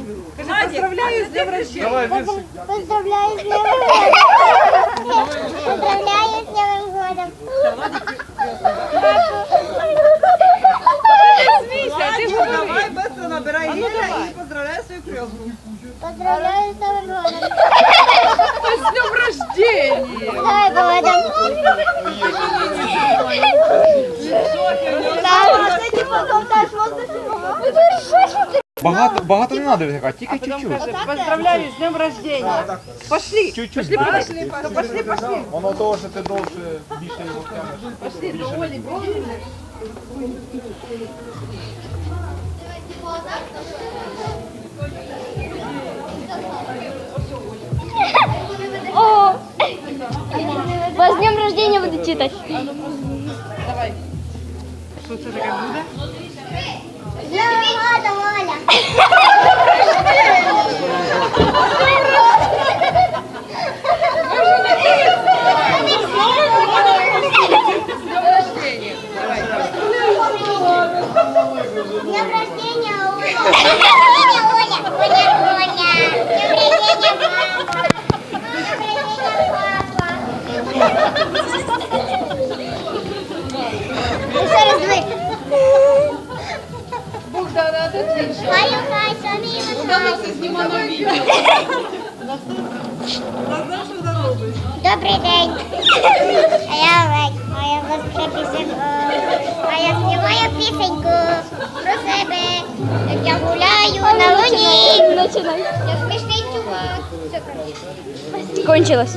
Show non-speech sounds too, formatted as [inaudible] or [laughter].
Поздравляю з днем рождения. Поздравляю с Новым годом! Поздравляю с Новым годом! Смійся, ти давай, быстро набирай Ліля і поздравляй свою крестную. Поздравляю с Новым годом! [laughs] З днем рождения! С Новым годом! Багато, багато не треба витикати, тільки чуть-чуть. Поздравляю з днем рождения. Пошли. Чуть-чуть. Пошли, пошли, пошли, пошли. Воно того, що ти довше більше його тянеш. Пошли до Олі, бігли. Буду читать. Давай. Що це таке буде? Оля! С днем рождения, Оля! Оля, Оля! С днем рождения, папа! С днем рождения, папа! Еще раз вы. Богдана, ти тише. Хай, хай, самі Богдана все знімає на відео. Знаєш, що вона робить? Добрий день. А я Олег, а я вас вже пісеньку. А я співаю пісеньку про себе. Як я гуляю на луні. Начинай. Я смішний чувак. Все, коротше. Кончилось.